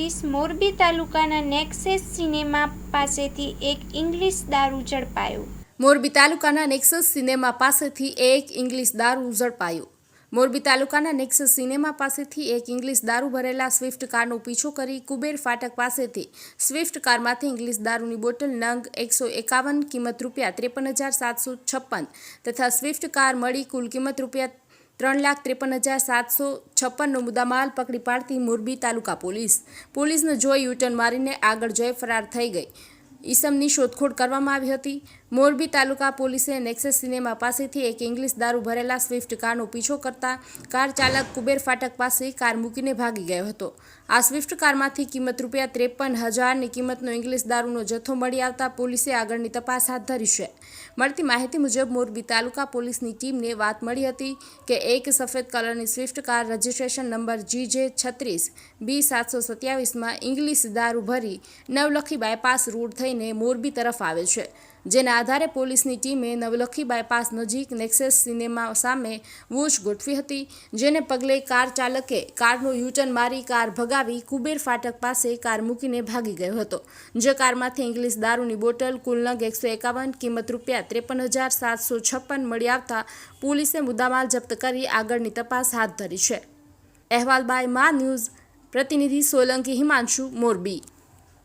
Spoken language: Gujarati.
ત્રીસ મોરબી તાલુકાના નેક્સેસ સિનેમા પાસેથી એક ઇંગ્લિશ દારૂ ઝડપાયો. મોરબી તાલુકાના નેક્સસ સિનેમા પાસેથી એક ઇંગ્લિશ દારૂ ઝડપાયો. મોરબી તાલુકાના નેક્સસ સિનેમા પાસેથી એક ઇંગ્લિશ દારૂ ભરેલા સ્વિફ્ટ કારનો પીછો કરી કુબેર ફાટક પાસેથી સ્વિફ્ટ કારમાંથી ઇંગ્લિશ દારૂની બોટલ નંગ એકસો એકાવન કિંમત રૂપિયા ત્રેપન હજાર સાતસો છપ્પન તથા સ્વિફ્ટ કાર મળી કુલ કિંમત રૂપિયા ત્રણ લાખ ત્રેપન હજાર સાતસો છપ્પનનો મુદ્દામાલ પકડી પાડતી મોરબી તાલુકા પોલીસ. પોલીસને જોઈ યુટર્ન મારીને આગળ જઈ ફરાર થઈ ગઈ. ઈસમની શોધખોળ કરવામાં આવી હતી. મોરબી તાલુકા પોલીસે નેક્સસ સિનેમા પાસેથી એક ઇંગ્લિશ દારૂ ભરેલા સ્વિફ્ટ કારનો પીછો કરતા કાર ચાલક કુબેર ફાટક પાસે કાર મૂકીને ભાગી ગયો હતો. આ સ્વિફ્ટ કારમાંથી કિંમત રૂપિયા ત્રેપન હજારની કિંમતનો ઇંગ્લિશ દારૂનો જથ્થો મળી આવતા પોલીસે આગળની તપાસ હાથ ધરી છે. મળતી માહિતી મુજબ, મોરબી તાલુકા પોલીસની ટીમને વાત મળી હતી કે એક સફેદ કલરની Swift car registration number G J છત્રીસ બી સાતસો સત્યાવીસમાં ઇંગ્લિશ દારૂ ભરી નવલખી બાયપાસ રોડ થઈને મોરબી તરફ આવે છે. જેના આધારે પોલીસની ટીમે નવલખી બાયપાસ નજીક નેક્સેસ સિનેમા સામે વોચ ગોઠવી હતી, જેને પગલે કાર ચાલકે કારનું યુટર્ન મારી કાર ભગાવી કુબેર ફાટક પાસે કાર મૂકીને ભાગી ગયો હતો. જે કારમાંથી ઇંગ્લિશ દારૂની બોટલ, કુલ નગ એકસો એકાવન, કિંમત રૂપિયા ત્રેપન હજાર સાતસો છપ્પન મળી આવતા પોલીસે મુદ્દામાલ જપ્ત કરી આગળની તપાસ હાથ ધરી છે. અહેવાલ બાય મા ન્યૂઝ, પ્રતિનિધિ સોલંકી, હિમાંશુ મોરબી.